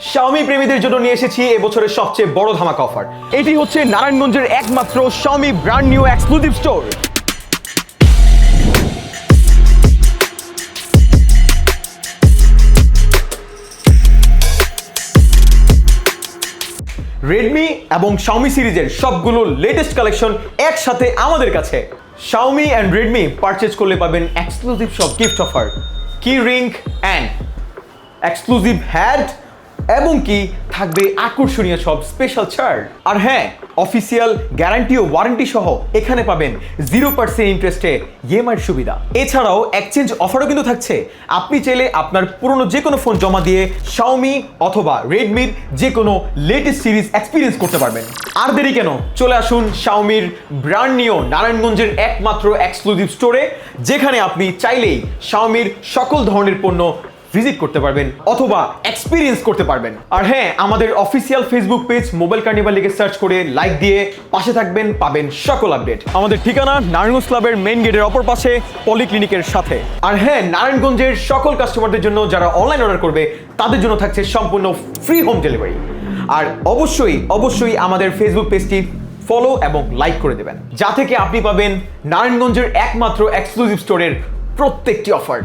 Xiaomi প্রেমীদের জন্য নিয়ে এসেছি এবছরের সবচেয়ে বড় ধামাকা অফার এটি হচ্ছে নারায়ণগঞ্জের একমাত্র Xiaomi brand new exclusive store Redmi এবং শাওমি সিরিজের সবগুলো লেটেস্ট কালেকশন একসাথে আমাদের কাছে। শাওমি অ্যান্ড রেডমি পারচেজ করলে পাবেন এক্সক্লুসিভ সব gift offer key ring and exclusive had এবং কি থাকবে আকর্ষণীয় সব স্পেশাল ছাড় আর হ্যাঁ অফিসিয়াল গ্যারান্টি ও ওয়ারেন্টি সহ এখানে পাবেন জিরো পার্সেন্ট ইন্টারেস্টে ইএমআইয়ের সুবিধা। এছাড়াও এক্সচেঞ্জ অফারও কিন্তু থাকছে। আপনি চাইলে আপনার পুরনো যে কোনো ফোন জমা দিয়ে শাওমি অথবা রেডমির যে কোনো লেটেস্ট সিরিজ এক্সপিরিয়েন্স করতে পারবেন। আর দেরি কেন? চলে আসুন শাওমির ব্র্যান্ড নিউ নারায়ণগঞ্জের একমাত্র এক্সক্লুসিভ স্টোরে যেখানে আপনি চাইলেই শাওমির সকল ধরনের পণ্য ভিজিট করতে পারবেন অথবা এক্সপিরিয়েন্স করতে পারবেন। আর হ্যাঁ আমাদের official Facebook page mobile carnival লিখে সার্চ করে লাইক দিয়ে পাশে থাকবেন, পাবেন সকল আপডেট আমাদের ঠিকানা নারায়ণগঞ্জ ক্লাবের মেন গেটের অপর পাশে পলিক্লিনিকের সাথে। আর হ্যাঁ নারায়ণগঞ্জের সকল কাস্টমারদের জন্য যারা অনলাইন অর্ডার করবে, তাদের জন্য থাকছে সম্পূর্ণ ফ্রি হোম ডেলিভারি আর অবশ্যই অবশ্যই আমাদের ফেসবুক পেজটি ফলো এবং লাইক করে দেবেন। যা থেকে আপনি পাবেন নারায়ণগঞ্জের একমাত্র এক্সক্লুসিভ স্টোরের প্রত্যেকটি অফার